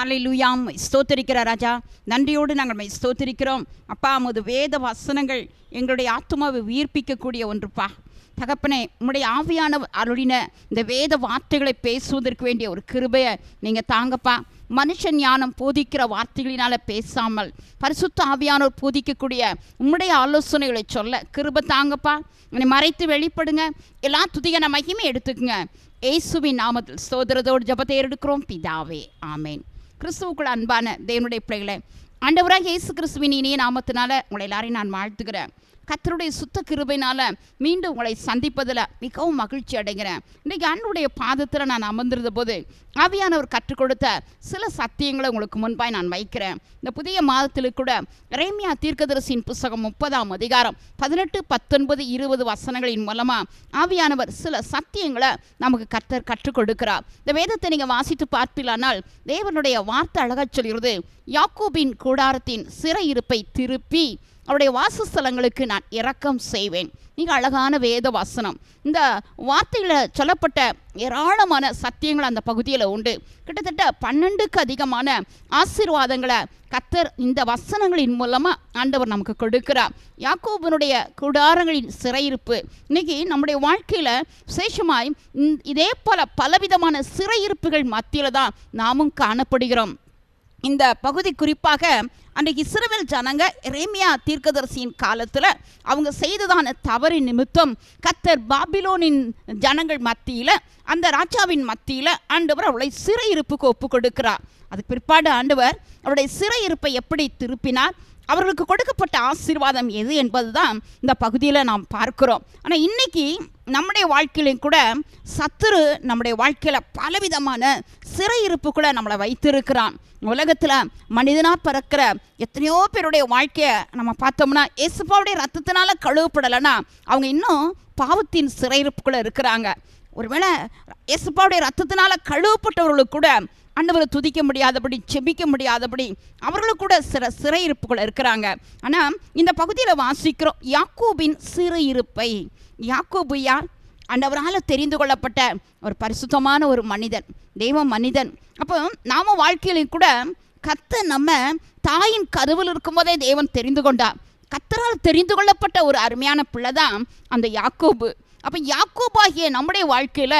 ஹalleluyaம் ஸ்தோத்திரிக்கிற ராஜா. நன்றியோடு நாங்கள் மை ஸ்தோத்திரிக்கிறோம். அப்பா அமுது வேத வசனங்கள் எங்களுடைய ஆத்மாவை உயிர்ப்பிக்கக்கூடிய ஒன்றுப்பா. தகப்பனே உம்முடைய ஆவியான அருளின இந்த வேத வார்த்தைகளை பேசுவதற்கு வேண்டிய ஒரு கிருபையை நீங்கள் தாங்கப்பா. மனுஷ ஞானம் போதிக்கிற வார்த்தைகளினால பேசாமல் பரிசுத்த ஆவியானோர் போதிக்கக்கூடிய உம்முடைய ஆலோசனைகளை சொல்ல கிருபை தாங்கப்பா. என்னை மறைத்து வெளிப்படுங்க. எல்லா துதியான மகிமை எடுத்துக்குங்க. இயேசுவின் நாமத்தில் சோதரதோடு ஜபத்தை எடுக்கிறோம் பிதாவே ஆமேன். கிறிஸ்துவுக்குள் அன்பான தேவனுடைய பிள்ளைகளை ஆண்டவராக இயேசு கிறிஸ்துவின் இனிய நாமத்தினால உங்களை எல்லாரையும் நான் வாழ்த்துக்கிறேன் கத்தருடைய சுத்த கிருபைனால மீண்டும் உங்களை சந்திப்பதில் மிகவும் மகிழ்ச்சி அடைகிறேன். இன்றைக்கி அன்னுடைய பாதத்தில் நான் அமர்ந்திருந்த போது ஆவியானவர் கற்றுக் கொடுத்த சில சத்தியங்களை உங்களுக்கு முன்பாய் நான் வைக்கிறேன். இந்த புதிய மாதத்தில் கூட ரேமியா தீர்க்கதரிசியின் புஸ்தகம் முப்பதாம் அதிகாரம் பதினெட்டு பத்தொன்பது இருபது வசனங்களின் மூலமாக ஆவியானவர் சில சத்தியங்களை நமக்கு கத்தர் கற்றுக் கொடுக்கிறார். இந்த வேதத்தை நீங்கள் வாசித்து பார்ப்பீர்களானால் தேவனுடைய வார்த்தை அழகாக சொல்கிறது யாக்கோபின் கூடாரத்தின் சிறையிருப்பை திருப்பி அவருடைய வாசஸ்தலங்களுக்கு நான் இரக்கம் செய்வேன். மிக அழகான வேத வசனம். இந்த வார்த்தையில் சொல்லப்பட்ட ஏராளமான சத்தியங்கள் அந்த பகுதியில் உண்டு. கிட்டத்தட்ட பன்னெண்டுக்கு அதிகமான ஆசீர்வாதங்களை கத்தர் இந்த வசனங்களின் மூலமாக ஆண்டவர் நமக்கு கொடுக்கிறார். யாக்கோபனுடைய குடாரங்களின் சிறையிருப்பு. இன்னைக்கு நம்முடைய வாழ்க்கையில் விசேஷமாய் இதே போல பலவிதமான சிறையிருப்புகள் மத்தியில் தான் நாமும் காணப்படுகிறோம். இந்த பகுதி குறிப்பாக அன்றைக்கு இஸ்ரவேல் ஜனங்க ரேமியா தீர்க்கதரிசியின் காலத்தில் அவங்க செய்ததான தவறு நிமித்தம் கத்தர் பாபிலோனின் ஜனங்கள் மத்தியில் அந்த ராஜாவின் மத்தியில் ஆண்டவர் அவளை சிறையிருப்புக்கு ஒப்பு கொடுக்கிறார் அதுக்கு பிற்பாடு ஆண்டவர் அவருடைய சிறையிருப்பை எப்படி திருப்பினார்? அவர்களுக்கு கொடுக்கப்பட்ட ஆசீர்வாதம் எது என்பதுதான் இந்த பகுதியில் நாம் பார்க்கிறோம். ஆனால் இன்னைக்கு நம்முடைய வாழ்க்கையிலையும் கூட சத்துரு நம்முடைய வாழ்க்கையில் பலவிதமான சிறையிருப்புக்குள்ள நம்மளை வைத்திருக்கிறான். உலகத்தில் மனிதனாக பிறக்கிற எத்தனையோ பேருடைய வாழ்க்கையை நம்ம பார்த்தோம்னா இயேசுப்பாவுடைய ரத்தத்தினால கழுவப்படலைன்னா அவங்க இன்னும் பாவத்தின் சிறையிருப்புக்குள்ளே இருக்கிறாங்க. ஒருவேளை இயேசுப்பாவுடைய ரத்தத்தினால கழுவப்பட்டவர்களுக்கு கூட ஆண்டவரை துதிக்க முடியாதபடி செபிக்க முடியாதபடி அவர்களும் கூட சில சிறையிருப்புகள் இருக்கிறாங்க. ஆனால் இந்த பகுதியில் வாசிக்கிறோம் யாக்கோபின் சிறையிருப்பை. யாக்கோபு யார்? ஆண்டவரால் தெரிந்து கொள்ளப்பட்ட ஒரு பரிசுத்தமான ஒரு மனிதன் தெய்வ மனிதன். அப்போ நாம வாழ்க்கையிலையும் கூட கத்த நம்ம தாயின் கருவில் இருக்கும்போதே தேவன் தெரிந்து கொண்டார். கத்தரால் தெரிந்து கொள்ளப்பட்ட ஒரு அருமையான பிள்ளை தான் அந்த யாக்கோபு. அப்போ யாக்கோபாகிய நம்முடைய வாழ்க்கையில்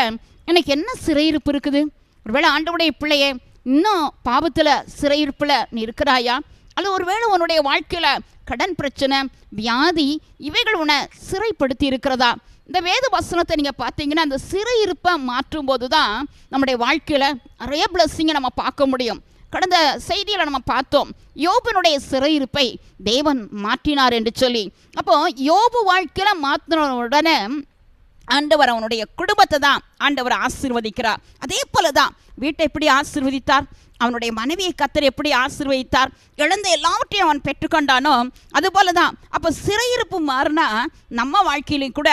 எனக்கு என்ன சிறையிருப்பு இருக்குது? ஒருவேளை ஆண்டவுடைய பிள்ளையே இன்னும் பாவத்தில் சிறையிருப்பில் நீ இருக்கிறாயா? அல்லது ஒருவேளை உன்னுடைய வாழ்க்கையில் கடன் பிரச்சனை வியாதி இவைகள் உன்னை சிறைப்படுத்தி இருக்கிறதா? இந்த வேத வசனத்தை நீங்கள் பார்த்தீங்கன்னா அந்த சிறையிருப்பை மாற்றும் போது தான் நம்முடைய வாழ்க்கையில் நிறைய பிளஸ்ஸிங்கை நம்ம பார்க்க முடியும். கடந்த செய்தியில் நம்ம பார்த்தோம் யோபனுடைய சிறையிருப்பை தேவன் மாற்றினார் என்று சொல்லி. அப்போ யோபு வாழ்க்கையில் மாற்றின உடனே ஆண்டவர் அவனுடைய குடும்பத்தை தான் ஆண்டவர் ஆசீர்வதிக்கிறார். அதே போல தான் வீட்டை எப்படி ஆசீர்வதித்தார்? அவனுடைய மனைவியை கத்தர் எப்படி ஆசீர்வதித்தார்? இழந்த எல்லாவற்றையும் அவன் பெற்றுக்கொண்டானோ? அதுபோல தான் அப்போ சிறையிருப்பு மாறினா நம்ம வாழ்க்கையிலையும் கூட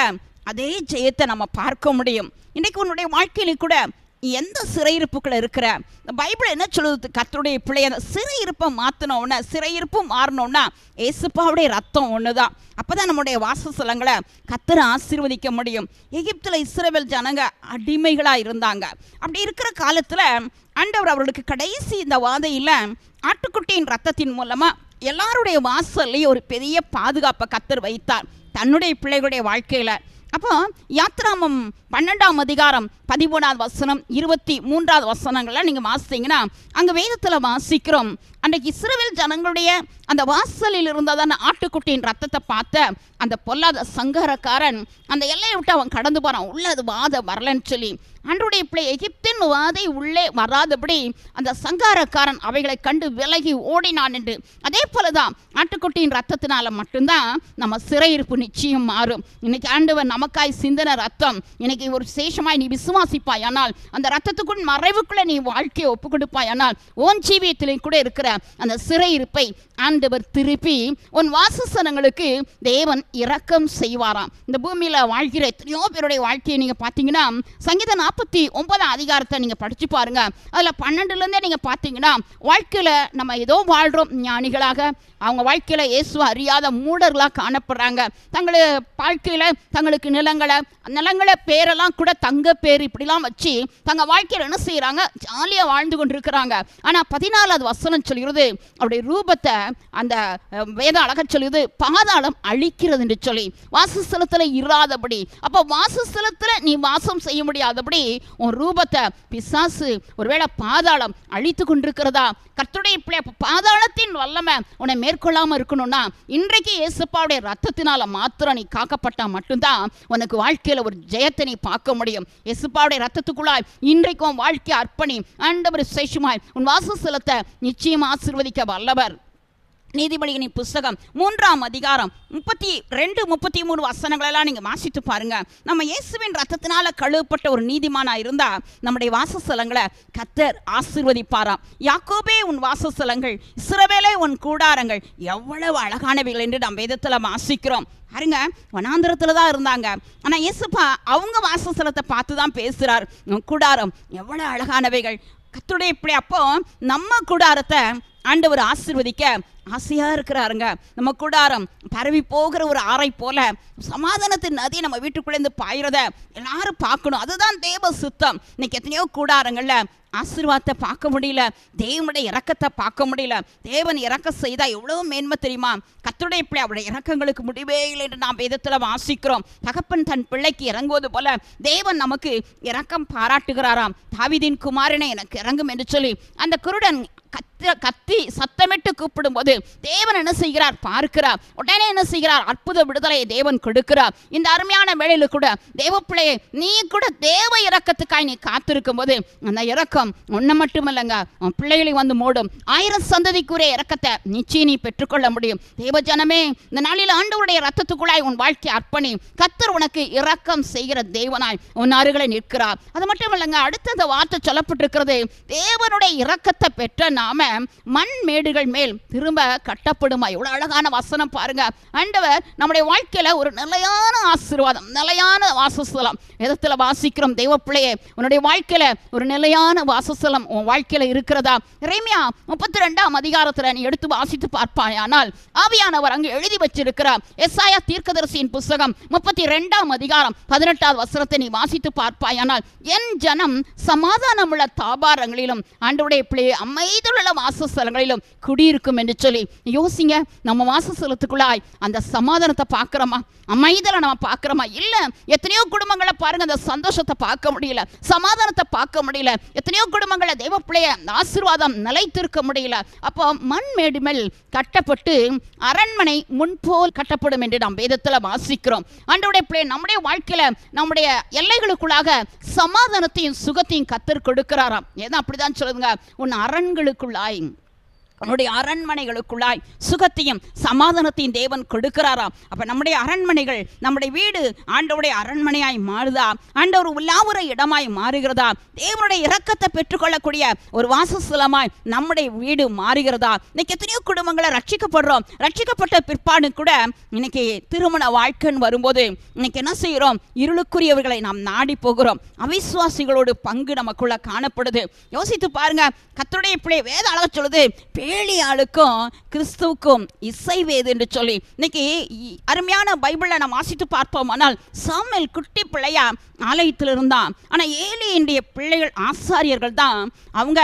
அதே ஜெயத்தை நம்ம பார்க்க முடியும். இன்றைக்கு உன்னுடைய வாழ்க்கையிலையும் கூட எந்த சிறையிருப்புக்குள்ள இருக்கிற? இந்த பைபிள் என்ன சொல்லுது? கத்தருடைய பிள்ளை அந்த சிறையிருப்பை மாற்றினோன்னா சிறையிருப்பு மாறினோன்னா ஏசுப்பாவுடைய ரத்தம் ஒன்று தான் அப்போ தான் நம்முடைய வாசஸ்தலங்களை கத்தரை ஆசீர்வதிக்க முடியும். எகிப்தில் இஸ்ரேல் ஜனங்க அடிமைகளாக இருந்தாங்க. அப்படி இருக்கிற காலத்தில் ஆண்டவர் அவர்களுக்கு கடைசி இந்த வாதையில் ஆட்டுக்குட்டியின் ரத்தத்தின் மூலமாக எல்லாருடைய வாசல்லையும் ஒரு பெரிய பாதுகாப்பை கத்தர் வைத்தார். தன்னுடைய பிள்ளைகளுடைய வாழ்க்கையில். அப்போ யாத்ராமம் பன்னெண்டாம் அதிகாரம் பதிமூணாவது வசனம் இருபத்தி மூன்றாவது வசனங்கள்லாம் நீங்கள் வாசித்தீங்கன்னா அங்கே வேதத்தில் வாசிக்கிறோம். அன்றைக்கு இஸ்ரேல் ஜனங்களுடைய அந்த வாசலில் இருந்ததான ஆட்டுக்குட்டியின் ரத்தத்தை பார்த்த அந்த பொல்லாத சங்கரக்காரன் அந்த எல்லையை விட்டு அவன் கடந்து போகிறான் உள்ள அது வாத வரலன்னு சொல்லி. அன்றைய பிள்ளை எகிப்தின் வாதை உள்ளே வராதபடி அந்த சங்காரக்காரன் அவைகளை கண்டு விலகி ஓடினான் என்று. அதே போல தான் ஆட்டுக்குட்டியின் ரத்தத்தினால மட்டும்தான் நம்ம சிறையிருப்பு நிச்சயம் மாறும். இன்னைக்கு ஆண்டவர் நமக்காய் சிந்தன ரத்தம் இன்னைக்கு ஒரு சேஷமாய் நீ விசுவாசிப்பாய். ஆனால் அந்த ரத்தத்துக்குள் மறைவுக்குள்ள நீ வாழ்க்கையை ஒப்பு கொடுப்பாய் ஆனால் ஓன் ஜீவியத்திலே கூட இருக்கிற அந்த சிறையிருப்பை ஆண்டவர் திருப்பி உன் வாசஸ்தலங்களுக்கு தேவன் இரக்கம் செய்வாராம். இந்த பூமியில் வாழ்கிற எத்தனையோ பேருடைய வாழ்க்கையை நீங்கள் பார்த்தீங்கன்னா சங்கீத நாற்பத்தி ஒன்பதாம் அதிகாரத்தை நீங்கள் படித்து பாருங்க. அதில் பன்னெண்டுலேருந்தே நீங்கள் பார்த்தீங்கன்னா வாழ்க்கையில் நம்ம ஏதோ வாழ்கிறோம் ஞானிகளாக அவங்க வாழ்க்கையில் இயேசுவை அறியாத மூடர்களாக காணப்படுறாங்க. தங்களை வாழ்க்கையில் தங்களுக்கு நிலங்களை நிலங்களை பேரெல்லாம் கூட தங்க பேர் இப்படிலாம் வச்சு தங்க வாழ்க்கையில் என்ன செய்கிறாங்க ஜாலியாக வாழ்ந்து கொண்டு இருக்கிறாங்க ஆனால் பதினாலாவது வசனம் சொல்கிறது அவருடைய ரூபத்தை அந்த வேத வேதம் அழக சொல்லுது பாதாளம் அழிக்கிறது என்று சொல்லி. வாசஸ்தலத்தில் இராதபடி. அப்போ வாசஸ்தலத்தில் நீ வாசம் செய்ய முடியாதபடி உன் ரூபத்தை பிசாசு ஒருவேளை பாதாளம் அழித்து கொண்டிருக்கிறதா? கத்துடைய பிள்ளை பாதாளத்தின் வல்லமை உன்னை மேற்கொள்ளாமல் இருக்கணும்னா இன்றைக்கு இயேசுப்பாவுடைய ரத்தத்தினால மாத்திரம் நீ காக்கப்பட்டா மட்டும்தான் உனக்கு வாழ்க்கையில் ஒரு ஜெயத்தை நீ பார்க்க முடியும். இயேசுப்பாவுடைய ரத்தத்துக்குள்ளாய் இன்றைக்கும் வாழ்க்கை வாழ்க்கையை அர்ப்பணி ஆண்டவர் விசேஷமாய் உன் வாசஸ்தலத்தை நிச்சயம் ஆசிர்வதிக்க வல்லவர். நீதிபதிகளின் புஸ்தகம் மூன்றாம் அதிகாரம் முப்பத்தி ரெண்டு முப்பத்தி மூணு வசனங்களெல்லாம் நீங்கள் வாசித்து பாருங்க. நம்ம இயேசுவின் ரத்தத்தினால கழுவப்பட்ட ஒரு நீதிமானா இருந்தா நம்முடைய வாசஸ்தலங்களை கத்தர் ஆசீர்வதிப்பாராம். யாக்கோபே உன் வாசஸ்தலங்கள் இஸ்ரவேலே உன் கூடாரங்கள் எவ்வளவு அழகானவைகள் என்று நம்ம வேதத்தில் வாசிக்கிறோம். பாருங்க வனாந்திரத்தில் தான் இருந்தாங்க. ஆனால் இயேசுப்பா அவங்க வாசஸ்தலத்தை பார்த்து தான் பேசுகிறார் உன் கூடாரம் எவ்வளோ அழகானவைகள். கத்துடைய இப்படி அப்போ நம்ம கூடாரத்தை ஆண்டவர் ஆசீர்வதிக்க ஆசையாக இருக்கிறாருங்க. நம்ம கூடாரம் பரவி போகிற ஒரு ஆறை போல சமாதானத்தின் நதி நம்ம வீட்டுக்குள்ளேருந்து பாயிறத எல்லாரும் பார்க்கணும். அதுதான் தேவ சுத்தம். இன்னைக்கு எத்தனையோ கூடாரங்களில் ஆசீர்வாதத்தை பார்க்க முடியல. தேவனுடைய இறக்கத்தை பார்க்க முடியல. தேவன் இறக்க செய்தால் எவ்வளோ மேன்மை தெரியுமா? கத்துடைய பிள்ளை அவருடைய இறக்கங்களுக்கு முடிவே இல்லை என்று நாம் வேதத்தில் வாசிக்கிறோம். தகப்பன் தன் பிள்ளைக்கு இறங்குவது போல தேவன் நமக்கு இறக்கம் பாராட்டுகிறாராம். தாவிதின் குமாரனை எனக்கு இறங்கும் என்று சொல்லி அந்த குருடன் கத் கத்த கத்தி சத்தமிட்டு கூப்பிடும்போது தேவன் என்ன செய்கிறார்? பார்க்கிறார். உடனே என்ன செய்கிறார்? அற்புத விடுதலையை தேவன் கொடுக்கிறார். இந்த அருமையான வேளையில் கூட தேவ பிள்ளையை நீ கூட தேவ இறக்கத்துக்காய் நீ காத்திருக்கும் போது அந்த இறக்கம் ஒன்றை மட்டுமல்லங்க உன் பிள்ளைகளை வந்து மூடும். ஆயிரம் சந்ததிக்குரிய இறக்கத்தை நிச்சயம் நீ பெற்றுக்கொள்ள முடியும். தேவ ஜனமே இந்த நாளில் ஆண்டவருடைய ரத்தத்துக்குள்ளாய் உன் வாழ்க்கை அர்ப்பணி. கத்தர் உனக்கு இறக்கம் செய்கிற தேவனாய் உன் அருகில நிற்கிறார். அது மட்டும் இல்லைங்க அடுத்த அந்த வார்த்தை சொல்லப்பட்டிருக்கிறது. தேவனுடைய இறக்கத்தை பெற்ற நாம மண் மேடுகள் மேல் திரும்ப கட்டப்படுமா? எவ்வளவு அழகான வசனம் பாருங்க. ஆண்டவர் நம்முடைய வாழ்க்கையில ஒரு நிலையான ஆசீர்வாதம் நிலையான வாசஸ்தலம். விதத்தில் வாசிக்கிறோம் தெய்வ பிள்ளையே உன்னுடைய வாழ்க்கையில் ஒரு நிலையான வாசஸ்தலம் உன் வாழ்க்கையில் இருக்கிறதா? இறைமையா முப்பத்தி ரெண்டாம் அதிகாரத்துல நீ எடுத்து வாசித்து பார்ப்பாயானால் ஆவியானவர் அங்கு எழுதி வச்சிருக்கிறார். எஸ்ஆயா தீர்க்கதரிசியின் புஸ்தகம் முப்பத்தி ரெண்டாம் அதிகாரம் பதினெட்டாவது வசனத்தை நீ வாசித்து பார்ப்பாயானால் என் ஜனம் சமாதானமுள்ள தாபாரங்களிலும் ஆண்டவருடைய பிள்ளையை அமைதியுள்ள வாசஸ்தலங்களிலும் குடியிருக்கும் என்று சொல்லி யோசிங்க. நம்ம வாசஸ்தலத்துக்குள்ளாய் அந்த சமாதானத்தை பார்க்குறோமா? அமைதலை நம்ம பார்க்குறோமா? இல்லை எத்தனையோ குடும்பங்களை பாருங்க அந்த சந்தோஷத்தை பார்க்க முடியல. சமாதானத்தை பார்க்க முடியல. எத்தனையோ குடும்பங்களை தெய்வ பிள்ளைய ஆசீர்வாதம் நிலைத்திருக்க முடியல. அப்போ மண் மேடுமேல் கட்டப்பட்டு அரண்மனை முன்போல் கட்டப்படும் என்று நாம் வேதத்தில் வாசிக்கிறோம். அன்றைய பிள்ளை நம்முடைய வாழ்க்கையில நம்முடைய எல்லைகளுக்குள்ளாக சமாதானத்தையும் சுகத்தையும் கத்தர் கொடுக்கிறாராம். ஏன்னா அப்படிதான் சொல்லுங்க உன் அரண்களுக்குள்ளாய் flying நம்முடைய அரண்மனைகளுக்குள்ளாய் சுகத்தையும் சமாதானத்தையும் தேவன் கொடுக்கிறாராம் அப்ப நம்முடைய அரண்மனைகள் நம்முடைய வீடு ஆண்டவருடைய அரண்மனையாய் மாறுதா? ஆண்டவர் உலாவுற இடமாய் மாறுகிறதா? தேவனுடைய இரக்கத்தை பெற்றுக்கொள்ளக்கூடிய ஒரு வாசஸ்தலமாய் நம்முடைய வீடு மாறுகிறதா? இன்னைக்கு எத்தனையோ குடும்பங்களை ரட்சிக்கப்படுறோம். ரட்சிக்கப்பட்ட பிற்பாடு கூட இன்னைக்கு திருமண வாழ்க்கைன்னு வரும்போது இன்னைக்கு என்ன செய்கிறோம்? இருளுக்குரியவர்களை நாம் நாடி போகிறோம். அவிசுவாசிகளோடு பங்கு நமக்குள்ள காணப்படுது. யோசித்து பாருங்க கத்தோடைய பிள்ளை வேத அழக சொல்லுது ஏழியாளுக்கும் கிறிஸ்துவுக்கும் இசைவேது என்று சொல்லி இன்னைக்கு அருமையான பைபிளை நாம் வாசித்து பார்ப்போம். ஆனால் சாமியல் குட்டி பிள்ளையா ஆலயத்தில் இருந்தான். ஆனால் ஏலியினுடைய பிள்ளைகள் ஆசாரியர்கள் தான் அவங்க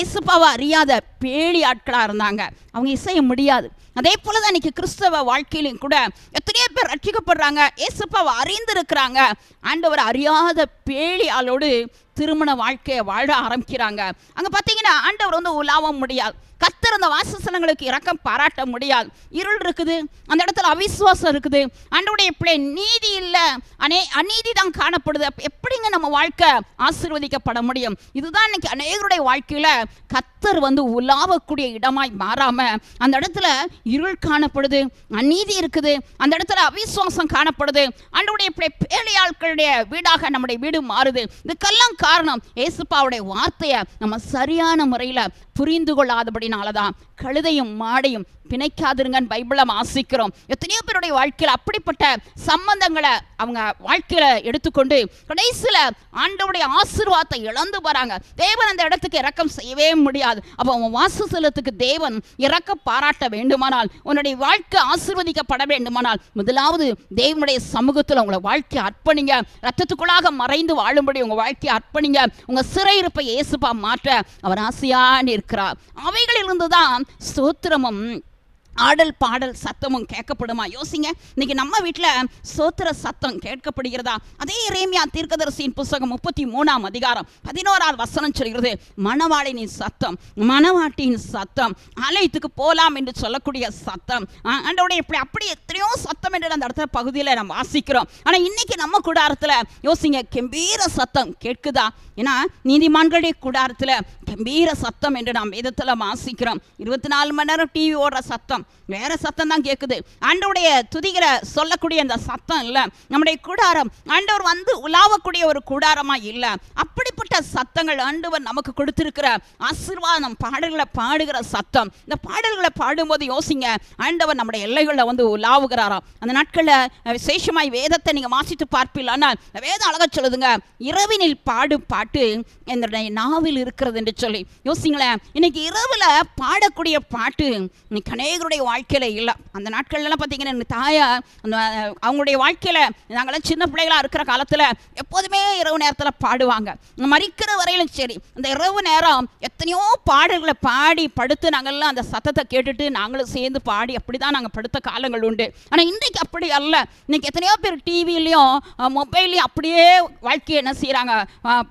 ஏசுப்பாவை அறியாத பேழி ஆட்களாக இருந்தாங்க. அவங்க இசைய முடியாது. அதே போல தான் இன்னைக்கு கிறிஸ்தவ வாழ்க்கையிலும் கூட எத்தனையோ பேர் ரட்சிக்கப்படுறாங்க. ஏசுப்பாவை அறிந்திருக்கிறாங்க. ஆண்டவர் அறியாத பேழி ஆளோடு திருமண வாழ்க்கையை வாழ ஆரம்பிக்கிறாங்க. அங்கே பார்த்தீங்கன்னா ஆண்டவர் வந்து உலாவ முடியாது. கத்தர் அந்த வாசஸ்தலங்களுக்கு இரக்கம் பாராட்ட முடியாது. இருள் இருக்குது அந்த இடத்துல அவிசுவாசம் இருக்குது. ஆண்டவருடைய பிள்ளை நீதி இல்லை. அநே அநீதி தான் காணப்படுது. எப்படிங்க நம்ம வாழ்க்கை ஆசீர்வதிக்கப்பட முடியும்? இதுதான் இன்னைக்கு அநேகருடைய வாழ்க்கையில கத்தர் வந்து உலாவக்கூடிய இடமாய் மாறாம அந்த இடத்துல இருள் காணப்படுது அநீதி இருக்குது. அந்த இடத்துல அவிசுவாசம் காணப்படுது. ஆண்டவருடைய பிள்ளை பேழையாட்களுடைய வீடாக நம்முடைய வீடு மாறுது. இதுக்கெல்லாம் காரணம் ஏசுப்பாவுடைய வார்த்தையை நம்ம சரியான முறையில் புரிந்து கொள்ளாதபடினாலதான் கழுதையும் மாடையும் பிணைக்காதிருங்கன்னு பைபிளை வாசிக்கிறோம். எத்தனையோ பேருடைய வாழ்க்கையில் அப்படிப்பட்ட சம்பந்தங்களை அவங்க வாழ்க்கையில எடுத்துக்கொண்டு கடைசியில் ஆண்டவுடைய ஆசீர்வாதத்தை இழந்து போறாங்க. தேவன் அந்த இடத்துக்கு இரக்கம் செய்யவே முடியாது. அப்போ அவன் வாசஸ்தலத்துக்கு தேவன் இறக்க பாராட்ட வேண்டுமானால் உன்னுடைய வாழ்க்கை ஆசீர்வதிக்கப்பட வேண்டுமானால் முதலாவது தேவனுடைய சமூகத்தில் உங்களை வாழ்க்கையை அர்ப்பணிங்க. ரத்தத்துக்குள்ளாக மறைந்து வாழும்படி உங்க வாழ்க்கையை அர்ப்பணிங்க. உங்க சிறையிருப்பை இயேசுப்பா மாற்ற அவர் ஆசையான் இருக்கிறார். அவைகளிலிருந்து தான் ஸ்தோத்திரமும் ஆடல் பாடல் சத்தமும் கேட்கப்படுமா? யோசிங்க. இன்னைக்கு நம்ம வீட்டில் சோத்திர சத்தம் கேட்கப்படுகிறதா? அதே ரேமியா தீர்க்கதரிசியின் புஸ்தகம் முப்பத்தி மூணாம் அதிகாரம் பதினோராவது வசனம் சொல்கிறது மணவாளினின் சத்தம் மணவாட்டியின் சத்தம் ஆலயத்துக்கு போலாம் என்று சொல்லக்கூடிய சத்தம். ஆ, இப்படி அப்படி எத்தனையோ சத்தம் என்று அந்த இடத்துல பகுதியில் நம்ம வாசிக்கிறோம். ஆனால் இன்னைக்கு நம்ம கூடாரத்தில் யோசிங்க கம்பீர சத்தம் கேட்குதா? ஏன்னா நீதிமான்களுடைய கூடாரத்தில் கம்பீர சத்தம் என்று நாம் வேதத்தில் வாசிக்கிறோம். இருபத்தி நாலு மணி நேரம் டிவி ஓடுற சத்தம் வேற சத்தம் தான் கேட்குது ஆண்டவுடைய துதிகிற சொல்லக்கூடிய அந்த சத்தம் இல்லை. நம்முடைய கூடாரம் ஆண்டவர் வந்து உலாவக்கூடிய ஒரு கூடாரமா இல்லை. அப்படி அப்படிப்பட்ட சத்தங்கள் ஆண்டவர் நமக்கு கொடுத்திருக்கிற ஆசீர்வாதம் பாடல்களை பாடுகிற சத்தம். இந்த பாடல்களை பாடும்போது யோசிங்க ஆண்டவர் நம்முடைய எல்லைகளில் வந்து உலாவுகிறாராம். அந்த நாட்களில் விசேஷமாய் வேதத்தை நீங்கள் வாசித்து பார்ப்பீங்களானால் வேதம் அழகா சொல்லுதுங்க இரவினில் பாடும் பாட்டு என்னுடைய நாவில் இருக்கிறது என்று சொல்லி. யோசிங்களேன் இன்னைக்கு இரவில் பாடக்கூடிய பாட்டு இன்னைக்கு அநேகருடைய வாழ்க்கையில் இல்லை. அந்த நாட்கள்லாம் பார்த்தீங்கன்னா எங்கள் தாயா அந்த அவங்களுடைய வாழ்க்கையில் நாங்களாம் சின்ன பிள்ளைகளாக இருக்கிற காலத்தில் எப்போதுமே இரவு நேரத்தில் பாடுவாங்க. நம்ம மறிக்கிற வரையிலும் சரி அந்த இரவு நேரம் எத்தனையோ பாடல்களை பாடி படுத்து நாங்கள்லாம் அந்த சத்தத்தை கேட்டுட்டு நாங்களும் சேர்ந்து பாடி அப்படி தான் நாங்கள் படுத்த காலங்கள் உண்டு. ஆனால் இன்றைக்கு அப்படி அல்ல. இன்னைக்கு எத்தனையோ பேர் டிவிலையும் மொபைல்லையும் அப்படியே வாழ்க்கையை என்ன செய்கிறாங்க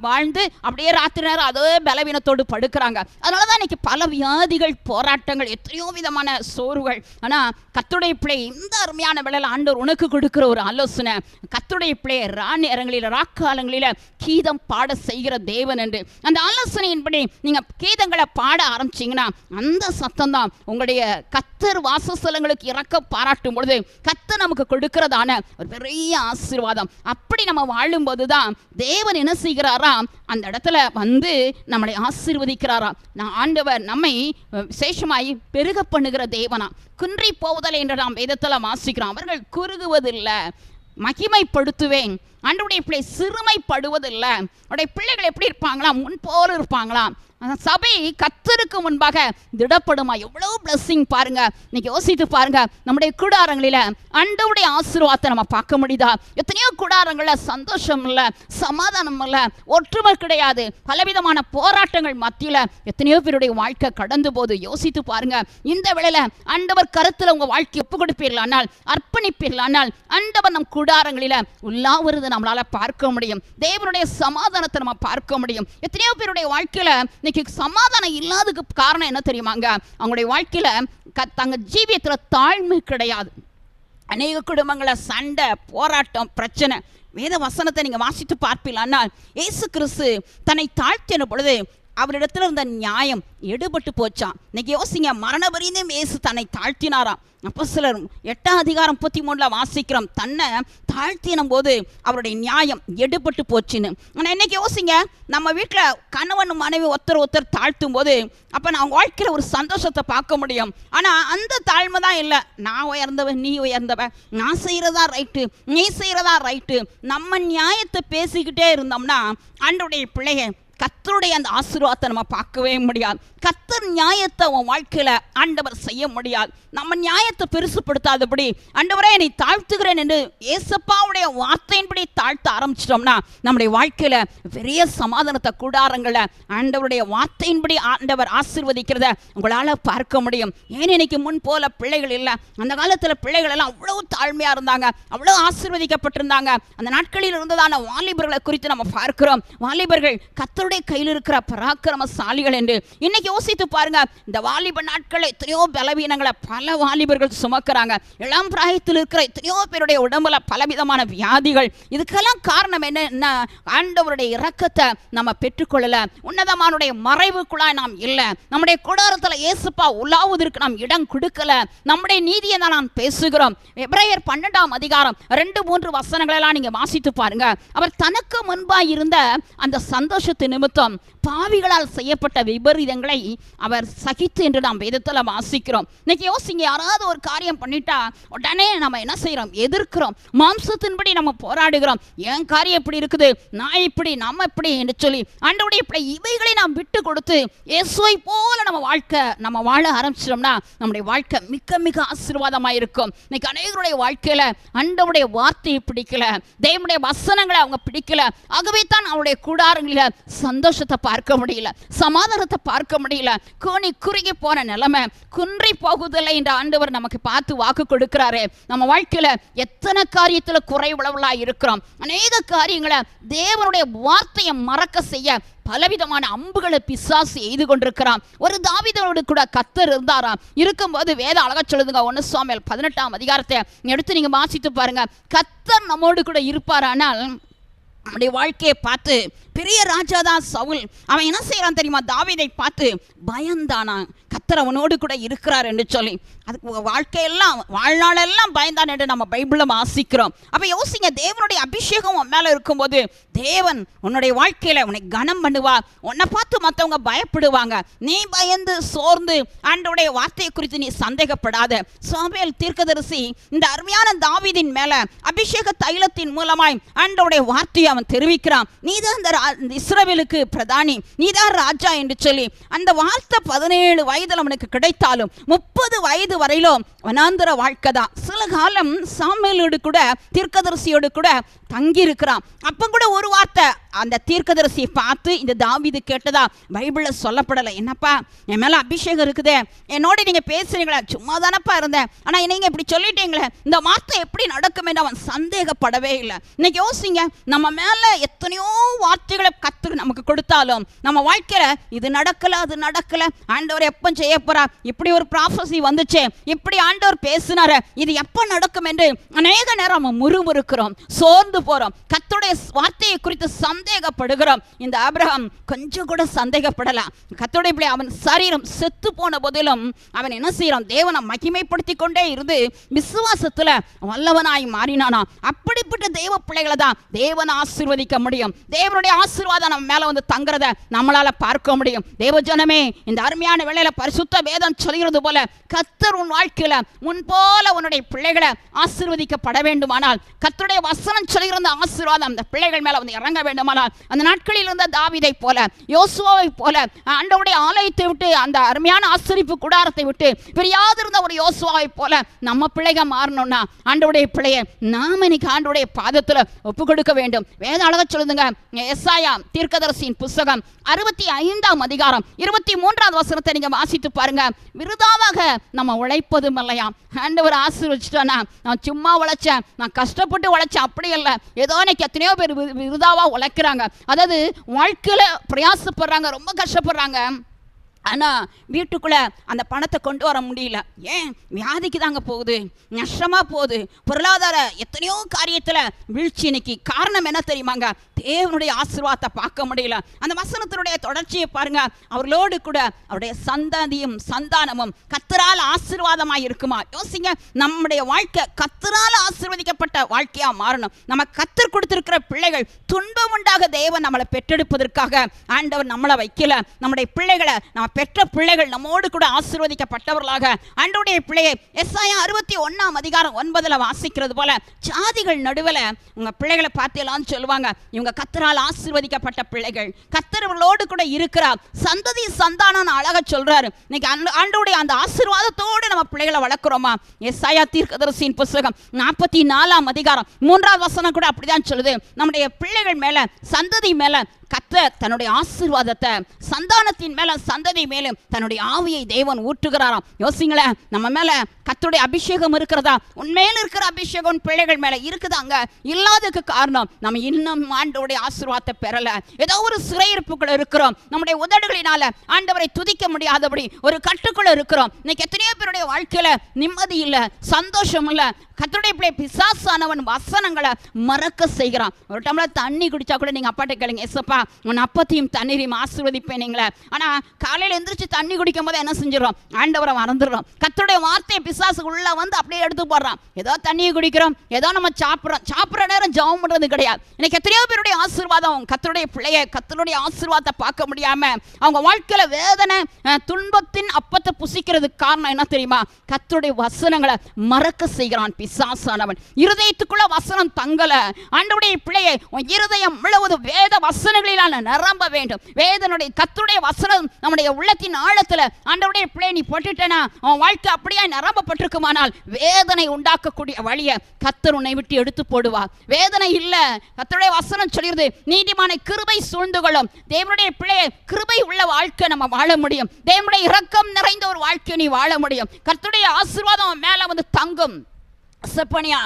வாழ்ந்து அப்படியே ராத்திரி நேரம் அதே பலவீனத்தோடு படுக்கிறாங்க. அதனால தான் இன்னைக்கு பல வியாதிகள் போராட்டங்கள் எத்தனையோ விதமான சோர்வுகள். ஆனால் கத்துடைய பிள்ளை இந்த அருமையான வேளையில் ஆண்டவர் உனக்கு கொடுக்குற ஒரு ஆலோசனை. கத்துடைய பிள்ளை ரா நேரங்களில் ராக்காலங்களில் கீதம் பாட செய்கிற தேவன் என்று. அந்த ஆலோசனையின்படி நீங்கள் கீதங்களை பாட ஆரம்பிச்சீங்கன்னா அந்த சத்தம் தான் உங்களுடைய கத்தர் வாசஸ்தலங்களுக்கு இறக்க பாராட்டும் பொழுது கத்தர் நமக்கு கொடுக்கிறதான ஒரு பெரிய ஆசீர்வாதம். அப்படி நம்ம வாழும்போது தான் தேவன் என்ன செய்கிறாரா? அந்த இடத்துல வந்து நம்மளை ஆசீர்வதிக்கிறாரா? நான் ஆண்டவர் நம்மை விசேஷமாய் பெருக பண்ணுகிற தேவனா? குன்றி போவதல் என்று நாம் வேதத்தில் வாசிக்கிறோம். அவர்கள் குறுகுவதில்லை. மகிமைப்படுத்துவேன். ஆண்டவருடைய பிள்ளை சிறுமைப்படுவதில்லை. அவருடைய பிள்ளைகள் எப்படி இருப்பாங்களா? முன்போ இருப்பாங்களா? சபை கத்தருக்கு முன்பாக திடப்படுமா? எவ்வளோ பிளஸ்ஸிங் பாருங்க. இன்னைக்கு யோசித்து பாருங்க. நம்முடைய கூடாரங்களில் அண்டவுடைய ஆசீர்வாதத்தை நம்ம பார்க்க முடியுதா? எத்தனையோ கூடாரங்களில் சந்தோஷம் இல்லை சமாதானம் இல்லை ஒற்றுமை கிடையாது. பலவிதமான போராட்டங்கள் மத்தியில் எத்தனையோ பேருடைய வாழ்க்கை கடந்து போது யோசித்து பாருங்க. இந்த வேளையில அண்டவர் கருத்தில் உங்க வாழ்க்கை ஒப்பு கொடுப்பீர்களானால் அர்ப்பணிப்பீர்களானால் அண்டவர் நம் கூடாரங்களில் உள்ளாவது நம்மளால் பார்க்க முடியும். தேவனுடைய சமாதானத்தை நம்ம பார்க்க முடியும். எத்தனையோ பேருடைய வாழ்க்கையில இன்னைக்கு சமாதானம் இல்லாததுக்கு காரணம் என்ன தெரியுமாங்க? அவங்களுடைய வாழ்க்கையில க தங்க ஜீவியத்தில் தாழ்மை கிடையாது. அநேக குடும்பங்களில் சண்டை போராட்டம் பிரச்சனை. வேத வசனத்தை நீங்கள் வாசித்து பார்ப்பீங்களானால் இயேசு கிறிஸ்து தன்னை தாழ்த்தின பொழுது அவரிடத்துல இருந்த நியாயம் எடுபட்டு போச்சான் இன்னைக்கு யோசிங்க மரண வரையும் இயேசு தன்னை தாழ்த்தினாராம். அப்போ சிலர் எட்டாம் அதிகாரம் முப்பத்தி மூணில் வாசிக்கிறோம் தன்னை தாழ்த்தினும் போது அவருடைய நியாயம் எடுபட்டு போச்சுன்னு. ஆனால் இன்னைக்கு யோசிங்க நம்ம வீட்டில் கணவன் மனைவி ஒருத்தர் ஒருத்தர் தாழ்த்தும் போது அப்போ நான் வாழ்க்கையில் ஒரு சந்தோஷத்தை பார்க்க முடியும். ஆனால் அந்த தாழ்மை தான் இல்லை. நான் உயர்ந்தவன் நீ உயர்ந்தவன். நான் செய்கிறதா ரைட்டு நீ செய்கிறதா ரைட்டு. நம்ம நியாயத்தை பேசிக்கிட்டே இருந்தோம்னா அன்றைய பிள்ளைய கத்தருடைய அந்த ஆசீர்வாதத்தை நம்ம பார்க்கவே முடியாது. கத்தர் நியாயத்தை உன் வாழ்க்கையில ஆண்டவர் செய்ய முடியாது. நம்ம நியாயத்தை பெருசுப்படுத்தாதபடி ஆண்டவரே என்னை தாழ்த்துகிறேன் என்று ஏசப்பாவுடைய வார்த்தையின்படி தாழ்த்த ஆரம்பிச்சிட்டோம்னா நம்முடைய வாழ்க்கையில பெரிய சமாதானத்தை கூடாரங்களை ஆண்டவருடைய வார்த்தையின்படி ஆண்டவர் ஆசீர்வதிக்கிறத உங்களால பார்க்க முடியும். ஏன் இன்னைக்கு முன் போல பிள்ளைகள் இல்லை? அந்த காலத்துல பிள்ளைகள் எல்லாம் அவ்வளவு தாழ்மையா இருந்தாங்க அவ்வளவு ஆசீர்வதிக்கப்பட்டிருந்தாங்க. அந்த நாட்களில் இருந்ததான வாலிபர்களை குறித்து நம்ம பார்க்கிறோம். வாலிபர்கள் கத்தர் கத்தருடைய கையில் இருக்கிற பராக்கிரமசாலிகள் என்று இன்னைக்கு யோசித்து பாருங்க. இந்த வாலிப நாட்கள் எத்தனையோ பலவீனங்களை பல வாலிபர்கள் சுமக்கிறாங்க. இளம் பிராயத்தில் இருக்கிற எத்தனையோ பேருடைய உடம்புல பலவிதமான வியாதிகள். இதுக்கெல்லாம் காரணம் என்ன? ஆண்டவருடைய இரக்கத்தை நம்ம பெற்றுக்கொள்ளல. உன்னதமானுடைய மறைவுக்குள்ளாய் நாம் இல்லை. நம்முடைய கூடாரத்தில் இயேசுப்பா உலாவுவதற்கு நாம் இடம் கொடுக்கல. நம்முடைய நீதியை தான் நாம் பேசுகிறோம். எப்ரையர் பன்னெண்டாம் அதிகாரம் ரெண்டு மூன்று வசனங்களெல்லாம் நீங்க வாசித்து பாருங்க. அவர் தனக்கு முன்பாக இருந்த அந்த சந்தோஷத்தை நிமித்தம் பாவிகளால் செய்யப்பட்ட விபரீதங்களை அவர் சகித்து என்று நாம் வேதத்தில் வாசிக்கிறோம். இன்னைக்கு யோசிங்க யாராவது ஒரு காரியம் பண்ணிட்டா உடனே நம்ம என்ன செய்கிறோம் எதிர்க்கிறோம். மாம்சத்தின்படி நம்ம போராடுகிறோம். என் காரியம் இப்படி இருக்குது நான் இப்படி நம்ம இப்படி என்று சொல்லி அன்றோடைய இப்படி இவைகளை நாம் விட்டு கொடுத்து இயேசுவை போல நம்ம வாழ்க்கை நம்ம வாழ ஆரம்பிச்சிட்டோம்னா நம்முடைய வாழ்க்கை மிக்க மிக ஆசீர்வாதமாக இருக்கும் இன்னைக்கு அநேகருடைய வாழ்க்கையில் ஆண்டவருடைய வார்த்தையை பிடிக்கல தேவனுடைய வசனங்களை அவங்க பிடிக்கல. ஆகவே தான் அவருடைய கூடாரங்களில் சந்தோஷத்தை பார்க்க முடியல சமாதானத்தை பார்க்க முடியல. கோணி குறுகி போன நிலைமை குன்றி போகுதில்லை என்ற ஆண்டவர் நமக்கு பார்த்து வாக்கு கொடுக்கிறாரு. நம்ம வாழ்க்கையில எத்தனை காரியத்துல குறைவுளவலா இருக்கிறோம். அநேக காரியங்களை தேவனுடைய வார்த்தையை மறக்க செய்ய பலவிதமான அம்புகளை பிசாசு எய்து கொண்டிருக்கிறான். ஒரு தாவிதனோடு கூட கத்தர் இருந்தாராம் இருக்கும்போது வேத அழகா சொல்லுதுங்க ஒன்று சுவாமியல் பதினெட்டாம் அதிகாரத்தை எடுத்து நீங்க வாசித்து பாருங்க. கத்தர் நம்மோடு கூட இருப்பாரானால் அவனுடைய வாழ்க்கையை பார்த்து பெரிய ராஜா தான் சவுல். அவன் என்ன செய்யறான் தெரியுமா? தாவீதை பார்த்து பயந்தானா? கத்தர் அவனோடு கூட இருக்கிறார் என்று சொல்லி. அதுக்கு வாழ்க்கையெல்லாம் வாழ்நாளெல்லாம் பயந்தான் என்று நம்ம பைபிளில் வாசிக்கிறோம் அப்போ யோசிங்க தேவனுடைய அபிஷேகம் உன் மேலே இருக்கும்போது தேவன் உன்னுடைய வாழ்க்கையில் உன்னை கனம் பண்ணுவா. உன்னை பார்த்து மற்றவங்க பயப்படுவாங்க. நீ பயந்து சோர்ந்து ஆண்டோடைய வார்த்தையை குறித்து நீ சந்தேகப்படாத. சோபேல் தீர்க்கதரிசி இந்த அருமையான தாவிதின் மேலே அபிஷேக தைலத்தின் மூலமாய் ஆண்டோடைய வார்த்தையை அவன் தெரிவிக்கிறான். நீதான் அந்த ரா- இந்த இஸ்ரவேலுக்கு பிரதானி. நீதான் ராஜா என்று சொல்லி அந்த வார்த்தை பதினேழு வயதில் அவனுக்கு கிடைத்தாலும் முப்பது வயது வரையிலும் வனாந்திர வாழ்க்கை தான். சில காலம் சாமியலோடு கூட தீர்க்கதரிசியோடு கூட தங்கி இருக்கிறான் அப்போ கூட ஒரு வார்த்தை அந்த தீர்க்கதரிசியை பார்த்து இந்த தாவிது கேட்டதா? பைபிளில் சொல்லப்படலை. என்னப்பா என் மேலே அபிஷேகம் இருக்குதே. என்னோட நீங்கள் பேசுகிறீங்களா சும்மா தானப்பா இருந்தேன். ஆனால் நீங்கள் இப்படி சொல்லிட்டீங்களே. இந்த வார்த்தை எப்படி நடக்கும் என்று அவன் சந்தேகப்படவே இல்லை. இன்னைக்கு யோசிங்க. நம்ம மேலே எத்தனையோ வார்த்தைகளை கத்து நமக்கு கொடுத்தாலும் நம்ம வாழ்க்கையில் இது நடக்கல அது நடக்கல ஆண்டவர் எப்போ செய்ய போறா இப்படி ஒரு ப்ராஃபஸி வந்துச்சு இப்படி ஆண்டவர் பேசினாரு இது எப்போ நடக்கும் என்று அநேக நேரம் நம்ம முறுமுறுக்கிறோம் சோர்ந்து போறோம். கத்துடைய வார்த்தையை குறித்து சந்தேகப்படுகிறோம். இந்த ஆபிரகாம் கொஞ்சம் கூட சந்தேகப்படலாம் கத்தோடைய பிள்ளை அவன் சரீரம் செத்து போன போதிலும் அவன் என்ன செய்யறான்? தேவனை மகிமைப்படுத்தி கொண்டே இருந்து விசுவாசத்துல வல்லவனாய் மாறினானா? அப்படிப்பட்ட தேவ பிள்ளைகளை தான் தேவன் ஆசீர்வதிக்க முடியும். தேவனுடைய ஆசீர்வாதம் நம்ம மேலே வந்து தங்குறத நம்மளால பார்க்க முடியும். தேவஜனமே இந்த அருமையான வேளையில பரிசுத்த வேதம் சொல்கிறது போல கத்தர் உன் வாழ்க்கையில முன் போல உன்னுடைய பிள்ளைகளை ஆசீர்வதிக்கப்பட வேண்டுமானால் கத்தருடைய வசனம் சொல்கிற அந்த ஆசீர்வாதம் அந்த பிள்ளைகள் மேலே வந்து இறங்க வேண்டுமானால் அந்த நாட்களில் இருந்த தாவிதை போல யோசுவாவை போல ஆண்டவுடைய ஆலயத்தை விட்டு அந்த அருமையான ஆசிரிப்பு கூடாரத்தை விட்டு பிரியாதிருந்த ஒரு யோசுவாவை போல நம்ம பிள்ளைக மாறணும்னா ஆண்டவுடைய பிள்ளைய நாம் இன்னைக்கு ஆண்டவுடைய பாதத்துல ஒப்பு கொடுக்க வேண்டும். வேத அழக சொல்லுதுங்க. எஸ்ஆயா தீர்க்கதரிசியின் புஸ்தகம் அறுபத்தி ஐந்தாம் அதிகாரம் இருபத்தி மூன்றாவது வசனத்தை நீங்க வாசித்து பாருங்க. விருதாவாக நம்ம உழைப்பதும் இல்லையா? ஆண்டவர் ஆசீர்வச்சிட்டானா நான் சும்மா உழைச்சேன் நான் கஷ்டப்பட்டு உழைச்சேன் அப்படி இல்லை. ஏதோ இன்னைக்கு எத்தனையோ பேர் விருதாவாக உழைக்கிறாங்க. அதாவது வாழ்க்கையில பிரயாசப்படுறாங்க ரொம்ப கஷ்டப்படுறாங்க. ஆனால் வீட்டுக்குள்ளே அந்த பணத்தை கொண்டு வர முடியல. ஏன்? வியாதிக்கு தாங்க போகுது. நஷ்டமாக போகுது. பொருளாதார எத்தனையோ காரியத்தில் வீழ்ச்சி இன்னைக்கு. காரணம் என்ன தெரியுமாங்க? தேவனுடைய ஆசீர்வாதத்தை பார்க்க முடியல. அந்த வசனத்தினுடைய தொடர்ச்சியை பாருங்க. அவர்களோடு கூட அவருடைய சந்ததியும் சந்தானமும் கத்தரால் ஆசீர்வாதமாக இருக்குமா? யோசிங்க. நம்முடைய வாழ்க்கை கத்தரால் ஆசீர்வதிக்கப்பட்ட வாழ்க்கையாக மாறணும். நம்ம கத்தர் கொடுத்திருக்கிற பிள்ளைகள் துன்பம் உண்டாக தேவன் நம்மளை பெற்றெடுப்பதற்காக ஆண்டவர் நம்மளை வைக்கல. நம்முடைய பிள்ளைகளை நம்ம பெற்ற பிள்ளைகள் நம்மோடு கூட ஆசீர்வதிக்கப்பட்டவர்களாக அன்றைய பிள்ளையை எஸ்ஐயா அறுபத்தி ஒன்றாம் அதிகாரம் ஒன்பதுல வாசிக்கிறது போல ஜாதிகள் நடுவில் உங்க பிள்ளைகளை பார்த்தீங்களான்னு சொல்லுவாங்க. இவங்க கத்தரால் ஆசீர்வதிக்கப்பட்ட பிள்ளைகள். கத்தரவர்களோடு கூட இருக்கிறார். சந்ததி சந்தானம் அழக சொல்றாரு. இன்னைக்கு ஆண்டு- ஆண்டவருடைய அந்த ஆசீர்வாதத்தோடு நம்ம பிள்ளைகளை வளர்க்குறோமா? எஸ்ஐயா தீர்க்கதரிசியின் புஸ்தகம் நாற்பத்தி நாலாம் அதிகாரம் மூன்றாவது வசனம் கூட அப்படிதான் சொல்லுது. நம்முடைய பிள்ளைகள் மேல சந்ததி மேல கத்தர் தன்னுடைய ஆசீர்வாதத்தை சந்தானத்தின் மேல சந்ததி மேலும் தன்னுடைய ஆவியை தேவன் ஊற்றுகிறாராம். யோசிங்களேன் நம்ம மேல கத்தருடைய அபிஷேகம் இருக்கிறதா? உன் இருக்கிற அபிஷேகம் பிள்ளைகள் மேல இருக்குதாங்க இல்லாததுக்கு காரணம் நம்ம இன்னும் ஆண்டோடைய ஆசீர்வாதத்தை பெறல. ஏதோ ஒரு சிறையிருப்புக்குள்ள இருக்கிறோம். நம்முடைய உதடுகளினால ஆண்டவரை துதிக்க முடியாதபடி ஒரு கட்டுக்குள்ள இருக்கிறோம். இன்னைக்கு எத்தனையோ பேருடைய வாழ்க்கையில நிம்மதி இல்ல சந்தோஷம் இல்ல. கத்தருடைய பிள்ளை பிசாசானவன் வசனங்களை மறக்க செய்கிறான். ஒரு டம்ளர் தண்ணி குடிச்சா கூட நீங்க அப்பாட்ட கேளுங்க எஸ்ப்பா உன் அப்பத்தையும் தண்ணீரையும் ஆசீர்வதிப்பேனீங்களே ஆனால் காலையில் எந்திரிச்சு தண்ணி குடிக்கும் போது என்ன செஞ்சிடறோம்? ஆண்டவரை மறந்துடுறோம். கத்தருடைய வார்த்தையை பிசாசு உள்ள வந்து அப்படியே எடுத்து போடுறான். ஏதோ தண்ணியை குடிக்கிறோம் ஏதோ நம்ம சாப்பிட்றோம். சாப்பிட்ற நேரம் ஜெபம் பண்ணுறது கிடையாது. இன்னைக்கு எத்தனையோ பேருடைய ஆசீர்வாதம் கத்தருடைய பிள்ளைய கத்தருடைய ஆசீர்வாதத்தை பார்க்க முடியாம அவங்க வாழ்க்கையில் வேதனை துன்பத்தின் அப்பத்தை புசிக்கிறதுக்கு காரணம் என்ன தெரியுமா? கத்தருடைய வசனங்களை மறக்க செய்கிறான் பிசாசானவன். இருதயத்துக்குள்ள வசனம் தங்கல. ஆண்டவுடைய பிள்ளையை உன் இருதயம் முழுவதும் வேத வசனங்கள் வசனங்களிலான நிரம்ப வேண்டும். வேதனுடைய கத்துடைய வசனம் நம்முடைய உள்ளத்தின் ஆழத்தில் ஆண்டவருடைய பிள்ளை நீ போட்டுட்டேனா? அவன் வாழ்க்கை அப்படியே நிரம்பப்பட்டிருக்குமானால் வேதனை உண்டாக்கக்கூடிய வழியை கத்தர் உன்னை விட்டு எடுத்து போடுவா. வேதனை இல்லை. கத்தருடைய வசனம் சொல்லிடுது நீதிமானை கிருபை சூழ்ந்து கொள்ளும் தேவனுடைய பிள்ளையை கிருபை உள்ள வாழ்க்கை நம்ம வாழ முடியும். தேவனுடைய இரக்கம் நிறைந்த ஒரு வாழ்க்கையை நீ வாழ முடியும். கர்த்தருடைய ஆசீர்வாதம் மேலே மேல வந்து தங்கும். செப்பனியா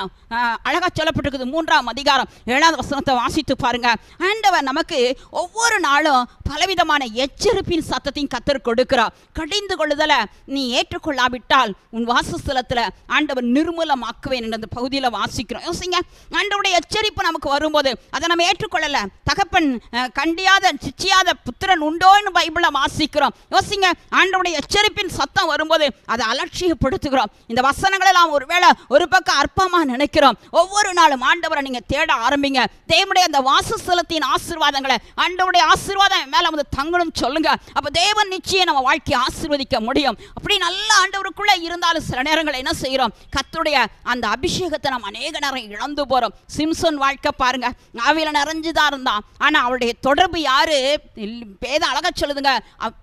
அழகாக அழகா சொல்லப்பட்டிருக்குது. மூன்றாம் அதிகாரம் ஏழாவது வசனத்தை வாசித்து பாருங்க. ஆண்டவர் நமக்கு ஒவ்வொரு நாளும் பலவிதமான எச்சரிப்பின் சத்தத்தையும் கத்தர் கொடுக்கிறார். கடிந்து கொள்ளுதல நீ ஏற்றுக்கொள்ளாவிட்டால் உன் வாசஸ்தலத்தில் ஆண்டவர் நிர்மூலமாக்குவேன் என்ற அந்த பகுதியில் வாசிக்கிறோம். யோசிங்க ஆண்டவருடைய எச்சரிப்பு நமக்கு வரும்போது அதை நம்ம ஏற்றுக்கொள்ளலை. தகப்பன் கண்டியாத சிச்சியாத புத்திரன் உண்டோன்னு பைபிளை வாசிக்கிறோம். யோசிங்க ஆண்டவருடைய எச்சரிப்பின் சத்தம் வரும்போது அதை அலட்சியப்படுத்துகிறோம். இந்த வசனங்களெல்லாம் ஒருவேளை ஒரு பக்கம் அற்பமா நினைக்கிறோம். ஒவ்வொரு நாளும் ஆண்டவரை நீங்க தேட ஆரம்பிங்க. தேவனுடைய அந்த வாசஸ்தலத்தின் ஆசீர்வாதங்களை ஆண்டவருடைய ஆசீர்வாதம் மேலே மேல வந்து தங்கணும் சொல்லுங்க. அப்போ தேவன் நிச்சயம் நம்ம வாழ்க்கையை ஆசீர்வதிக்க முடியும். அப்படி நல்ல ஆண்டவருக்குள்ள இருந்தாலும் சில நேரங்களில் என்ன செய்கிறோம்? கத்துடைய அந்த அபிஷேகத்தை நம்ம அநேக நேரம் இழந்து போறோம். சிம்சன் வாழ்க்கை பாருங்க. ஆவியில நிறைஞ்சுதான் இருந்தான் ஆனா அவருடைய தொடர்பு யாரு? பேத அழக அழகா சொல்லுதுங்க.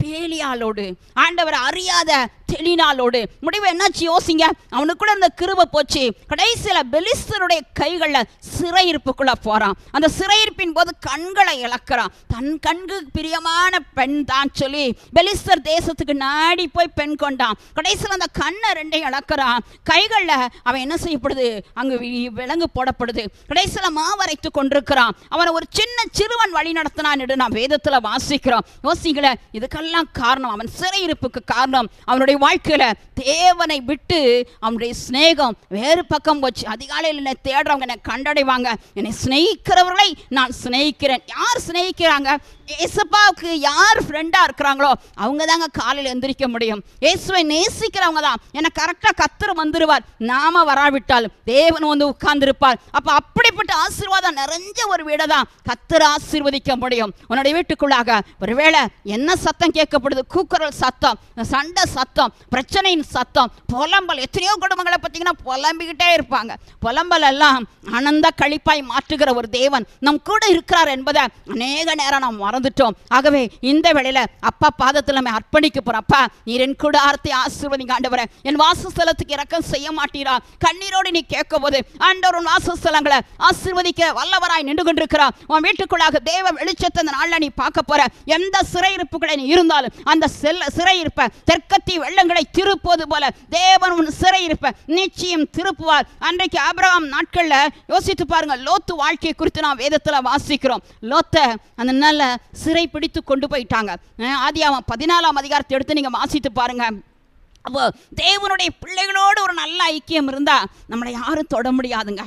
பேலியாலோடு ஆண்டவர் அறியாத தெளினாலோடு முடிவு என்னாச்சு? யோசிங்க. அவனுக்குள்ள இந்த கிருபை போச்சு. கடைசியில பெலிஸ்தருடைய கைகளில் சிறையிருப்புக்குள்ளே போறான். அந்த சிறையிருப்பின் போது கண்களை இழக்கிறான். தன் கண்கு பிரியமான பெண் தான் சொல்லி பெலிஸ்தர் தேசத்துக்கு நாடி போய் பெண் கொண்டான். கடைசியில் அந்த கண்ணை ரெண்டையும் இழக்கிறான். கைகளில் அவன் என்ன செய்யப்படுது? அங்கு வி- விலங்கு போடப்படுது. கடைசியில் மாவரைத்து கொண்டிருக்கிறான். அவனை ஒரு சின்ன சிறுவன் வழி நடத்தினான் என்று நான் வேதத்துல வாசிக்கிறோம். யோசிக்கல இதுக்கெல்லாம் காரணம். அவன் சிறையிருப்புக்கு காரணம். அவனுடைய வாழ்க்கையில தேவனை விட்டு அவனுடைய சிநேகம் வேறு பக்கம் போச்சு. அதிகாலையில் என்னை தேடுறவங்க என்னை கண்டடைவாங்க. என்னை சிநேகிக்கிறவர்களை நான் சிநேகிக்கிறேன். யார் சிநேகிக்கிறாங்க? ஏசப்பாவுக்கு யார் ஃப்ரெண்டா இருக்கிறாங்களோ அவங்க தாங்க காலையில் எந்திரிக்க முடியும். இயேசுவை நேசிக்கிறவங்க தான். என்னை கரெக்டாக கத்துரு வந்துருவார். நாம வராவிட்டால் தேவன் வந்து உட்கார்ந்துருப்பார். அப்போ அப்படிப்பட்ட ஆசீர்வாதம் நிறைஞ்ச ஒரு வீடை தான் கத்தர் ஆசீர்வதிக்க முடியும். உன்னுடைய வீட்டுக்குள்ளாக ஒருவேளை என்ன சத்தம் கேட்கப்படுது? கூக்குரல் சத்தம் சண்டை சத்தம் பிரச்சனையின் சத்தம் புலம்பல். எத்தனையோ குடும்பங்களை பார்த்தீங்கன்னா புலம்பிக்கிட்டே இருப்பாங்க. புலம்பல் எல்லாம் ஆனந்த கழிப்பாய் மாற்றுகிற ஒரு தேவன் நம் கூட இருக்கிறார் என்பதை அநேக நேரம் நாம் மறந்துட்டோம். ஆகவே இந்த வேளையில அப்பா பாதத்தில் நம்ம அர்ப்பணிக்க போறோம். அப்பா நீர் என் கூட ஆர்த்தி ஆசீர்வதிங்க ஆண்டவரே. என் வாசஸ்தலத்துக்கு இறக்கம் செய்ய மாட்டீரா? கண்ணீரோடு நீ கேட்கும் போது ஆண்டவர் உன் வாசஸ்தலங்களை ஆசீர்வதிக்க வல்லவராய் நின்று கொண்டிருக்கிறார். உன் வீட்டுக்குள்ளாக தேவ வெளிச்சத்தை அந்த நாளில் நீ பார்க்க போற. எந்த சிறையிருப்புகளை நீ இருந்தாலும் அந்த செல்ல சிறையிருப்ப தெற்கத்தி வெள்ளங்களை திருப்புவது போல தேவன் உன் சிறையிருப்ப நிச்சயம் திருப்புவார். அன்றைக்கு ஆபிரகாம் நாட்கள்ல யோசித்து பாருங்க லோத்து வாழ்க்கையை குறித்து நான் வேதத்துல வாசிக்கிறோம். லோத்தை அந்த நல்ல சிறை பிடித்து கொண்டு போயிட்டாங்க. ஆதி அவன் பதினாலாம் அதிகாரத்தை எடுத்து நீங்க வாசித்து பாருங்க. அப்போ தேவனுடைய பிள்ளைகளோடு ஒரு நல்ல ஐக்கியம் இருந்தா நம்மளை யாரும் தொட முடியாதுங்க.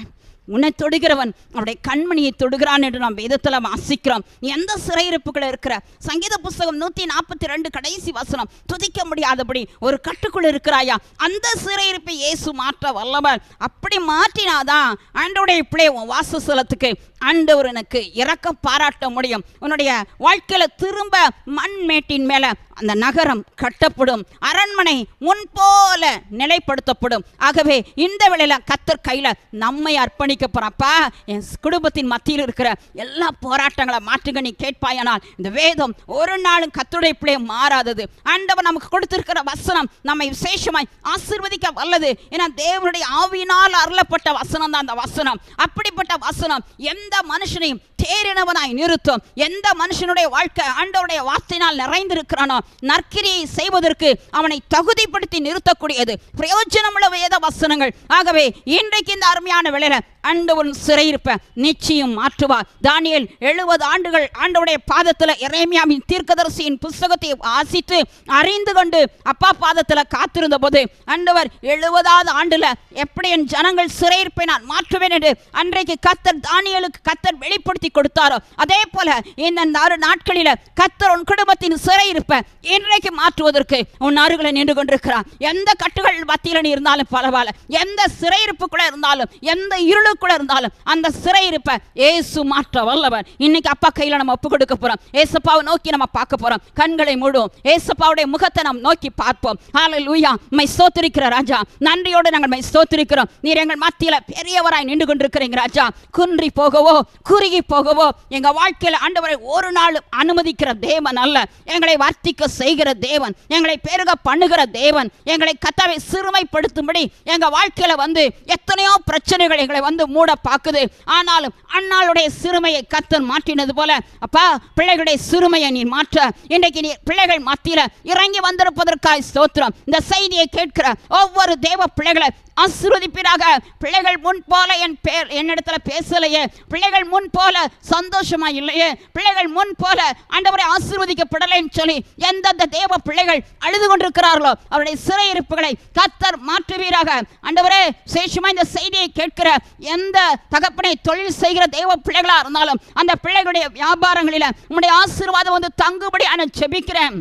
உன்னை தொடுகிறவன் அவருடைய கண்மணியை தொடுகிறான் என்று நாம் வேதத்தில் வாசிக்கிறோம். எந்த சிறையிருப்புகள் இருக்கிற? சங்கீத புஸ்தகம் நூற்றி நாற்பத்தி ரெண்டு கடைசி வசனம். துதிக்க முடியாதபடி ஒரு கட்டுக்குள் இருக்கிறாயா? அந்த சிறையிருப்பை இயேசு மாற்ற வல்லவர். அப்படி மாற்றினாதான் ஆண்டவருடைய பிள்ளை உன் வாசஸ்தலத்துக்கு ஆண்டவர் எனக்கு இரக்கம் பாராட்ட முடியும். உன்னுடைய வாழ்க்கையில திரும்ப மண்மேட்டின் மேல அந்த நகரம் கட்டப்படும். அரண்மனை முன்போல நிலைப்படுத்தப்படும். ஆகவே இந்த வேளையில கத்தர் கையில நம்மை அர்ப்பணிக்க போறப்பா என் குடும்பத்தின் மத்தியில் இருக்கிற எல்லா போராட்டங்களை மாற்றுங்க நீ கேட்பாயானால் இந்த வேதம் ஒரு நாளும் கத்துடைய பிள்ளைய மாறாதது. ஆண்டவர் நமக்கு கொடுத்திருக்கிற வசனம் நம்மை விசேஷமாய் ஆசிர்வதிக்க வல்லது. ஏன்னா தேவனுடைய ஆவியினால் அருளப்பட்ட வசனம் தான் அந்த வசனம். அப்படிப்பட்ட வசனம் எந்த மனுஷனையும் தேறினவனாய் நிறுத்தும். எந்த மனுஷனுடைய வாழ்க்கை ஆண்டவருடைய வார்த்தையினால் நிறைந்திருக்கிறானோ நற்கிரியை செய்வதற்கு அவனை தகுதிப்படுத்தி நிறுத்தக்கூடியது. பிரயோஜனமுள்ள வேத வசனங்கள். ஆகவே இன்றைக்கு இந்த அருமையான வேளையில ஆண்டவன் சிறையிருப்ப நிச்சயம் மாற்றுவார். தானியல் எழுபது ஆண்டுகள் ஆண்டவருடைய பாதத்துல இறைமையாவின் தீர்க்கதரிசியின் புஸ்தகத்தை வாசித்து அறிந்து கொண்டு அப்பா பாதத்துல காத்திருந்த போது ஆண்டவர் எழுபதாவது ஆண்டுல எப்படி என் ஜனங்கள் சிறையிருப்பை நான் மாற்றுவேன் என்று அன்றைக்கு கத்தர் தானியலுக்கு கத்தர் வெளிப்படுத்தி ஏற்படுத்தி கொடுத்தாரோ? அதே போல இந்த ஆறு நாட்களில் கத்தர் உன் குடும்பத்தின் சிறை இருப்ப இன்றைக்கு மாற்றுவதற்கு உன் அருகில் நின்று கொண்டிருக்கிறார். எந்த கட்டுகள் மத்தியில் நீ இருந்தாலும் பரவாயில்ல. எந்த சிறையிருப்புக்குள்ள இருந்தாலும் எந்த இருளுக்குள்ள இருந்தாலும் அந்த சிறையிருப்ப ஏசு மாற்ற வல்லவர். இன்னைக்கு அப்பா கையில் நம்ம ஒப்பு கொடுக்க போறோம். ஏசப்பாவை நோக்கி நம்ம பார்க்க போறோம். கண்களை மூடுவோம் ஏசப்பாவுடைய முகத்தை நாம் நோக்கி பார்ப்போம். ஹalleluya மை சோத்திருக்கிற ராஜா. நன்றியோடு நாங்கள் மை சோத்திருக்கிறோம் நீர் எங்கள் மத்தியில் பெரியவராய் நின்று கொண்டிருக்கிறீங்க ராஜா. குன்றி போகவோ குறுகி போகவோ எங்கள் வாழ்க்கையில் ஆண்டவரை ஒரு நாள் அனுமதிக்கிற தேவன் அல்ல. எங்களை வர்த்திக்க செய்கிற தேவன் எங்களை பெருக பண்ணுகிற தேவன் எங்களை கத்தாவை சிறுமைப்படுத்தும்படி எங்கள் வாழ்க்கையில் வந்து எத்தனையோ பிரச்சனைகள் எங்களை வந்து மூட பார்க்குது ஆனாலும் அண்ணாளுடைய சிறுமையை கத்தன் மாற்றினது போல அப்பா பிள்ளைகளுடைய சிறுமையை நீ மாற்ற. இன்றைக்கு நீ பிள்ளைகள் மத்தியில் இறங்கி வந்திருப்பதற்காய் ஸ்தோத்திரம். இந்த செய்தியை கேட்கிற ஒவ்வொரு தேவ பிள்ளைகளை ஆசீர்வதிப்பீராக. பிள்ளைகள் முன் போல என் பேர் என்னிடத்துல பேசலையே. பிள்ளைகள் முன் போல சந்தோஷமா இல்லையே பிள்ளைகள் முன் போல ஆண்டவரை ஆசீர்வதிக்கப்படலைன்னு சொல்லி எந்தெந்த தேவ பிள்ளைகள் அழுது கொண்டிருக்கிறார்களோ அவருடைய சிறையிருப்புகளை கத்தர் மாற்றுவீராக. ஆண்டவரே சேஷமா இந்த செய்தியை கேட்கிற எந்த தகப்பனை தொழில் செய்கிற தேவ பிள்ளைகளா இருந்தாலும் அந்த பிள்ளைகளுடைய வியாபாரங்களில உங்களுடைய ஆசீர்வாதம் வந்து தங்குபடி நான் செபிக்கிறேன்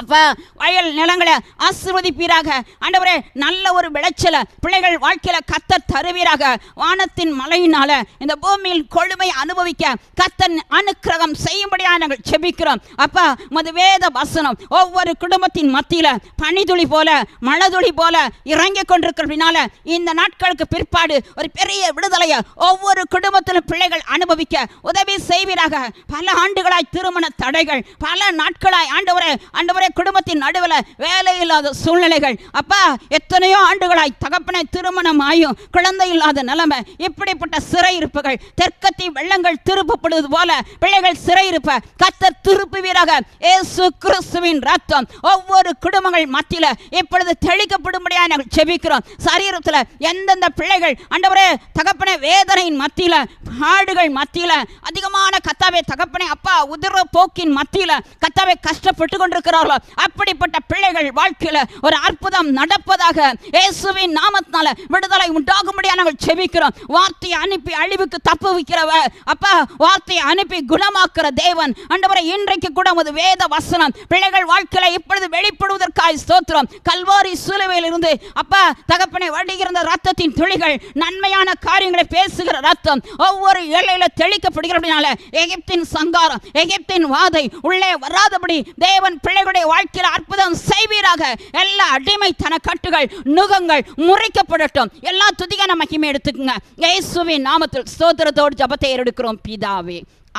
அப்போ வயல் நிலங்களை ஆசிர்வதிப்பீராக. ஆண்டவரே நல்ல ஒரு விளைச்சலை பிள்ளைகள் வாழ்க்கையில கத்தர் தருவீராக. வானத்தின் மழையினால இந்த பூமியில் கொழுமை அனுபவிக்க கத்தன் அனுக்கிரகம் செய்யும்படியாக நாங்கள் செபிக்கிறோம். அப்போ மது வேத வசனம் ஒவ்வொரு குடும்பத்தின் மத்தியில பனிதுளி போல மழதுளி போல இறங்கி கொண்டிருக்கிறதுனால இந்த நாட்களுக்கு பிற்பாடு ஒரு பெரிய விடுதலையை ஒவ்வொரு குடும்பத்திலும் பிள்ளைகள் அனுபவிக்க உதவி செய்வீராக. பல ஆண்டுகளாய் திருமண தடைகள் பல நாட்களாய் ஆண்டவரே ஆண்டவரே குடும்பத்தின் நடுவில் வேலை இல்லாத சூழ்நிலைகள். அப்பா எத்தனையோ ஆண்டுகளாய் தகப்பனை திருமணம் ஆயும் குழந்தை இல்லாத நிலைமை இப்படிப்பட்ட சிறையிருப்புகள் தெற்கத்தி வெள்ளங்கள் திருப்பப்படுவது போல பிள்ளைகள் சிறையிருப்ப கத்தர் திருப்புவீராக. ஏசு கிறிஸ்துவின் ரத்தம் ஒவ்வொரு குடும்பங்கள் மத்தியில இப்பொழுது தெளிக்கப்படும்படியாக நாங்கள் செபிக்கிறோம் சரீரத்தில் எந்தெந்த பிள்ளைகள் ஆண்டவரே தகப்பனை வேதனையின் மத்தியில பாடுகள் மத்தியில அதிகமான கத்தாவை தகப்பனை அப்பா உதிர போக்கின் மத்தியில கத்தாவை கஷ்டப்பட்டு கொண்டிருக்கிறார்களோ அப்படிப்பட்ட பிள்ளைகள் வாழ்க்கையில ஒரு அற்புதம் நடப்பதாக இயேசுவின் நாமத்தினால விடுதலை உண்டாகும்படியாக நாங்கள் செபிக்கிறோம். வார்த்தையை அனுப்பி அழிவுக்கு தப்பு வைக்கிறவ அப்பா வார்த்தையை அனுப்பி குணமாக்குற தேவன். அண்டவரை இன்றைக்கு கூட உமது வேத வசனம் பிள்ளைகள் வாழ்க்கையில அது வெளிப்படுவதற்காய் ஸ்தோத்திரம். கல்வாரி சூழலிலிருந்து இருந்து அப்பா தகப்பனை வடிகிற ரத்தத்தின் துளிகள் நன்மையான காரியங்களை பேசுகிற ரத்தம் ஒவ்வொரு எல்லையில தெளிக்கப்படுகிறபடினால எகிப்தின் சங்காரம் எகிப்தின் வாதை உள்ளே வராதபடி தேவன் பிள்ளைகளுடைய வாழ்க்கையில் அற்புதம் செய்வீராக. எல்லா அடிமைத்தன கட்டுகள் நுகங்கள் முறைக்கப்படட்டும். எல்லா துதிகான மகிமை எடுத்துக்கங்க. இயேசுவின் நாமத்தில் ஸ்தோத்திரத்தோடு ஜபத்தை எடுக்கிறோம் பிதாவே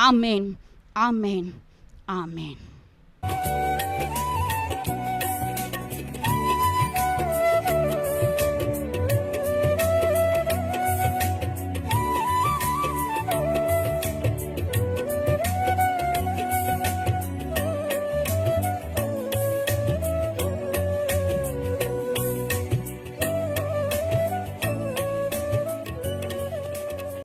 ஆமேன் ஆமேன் ஆமேன்.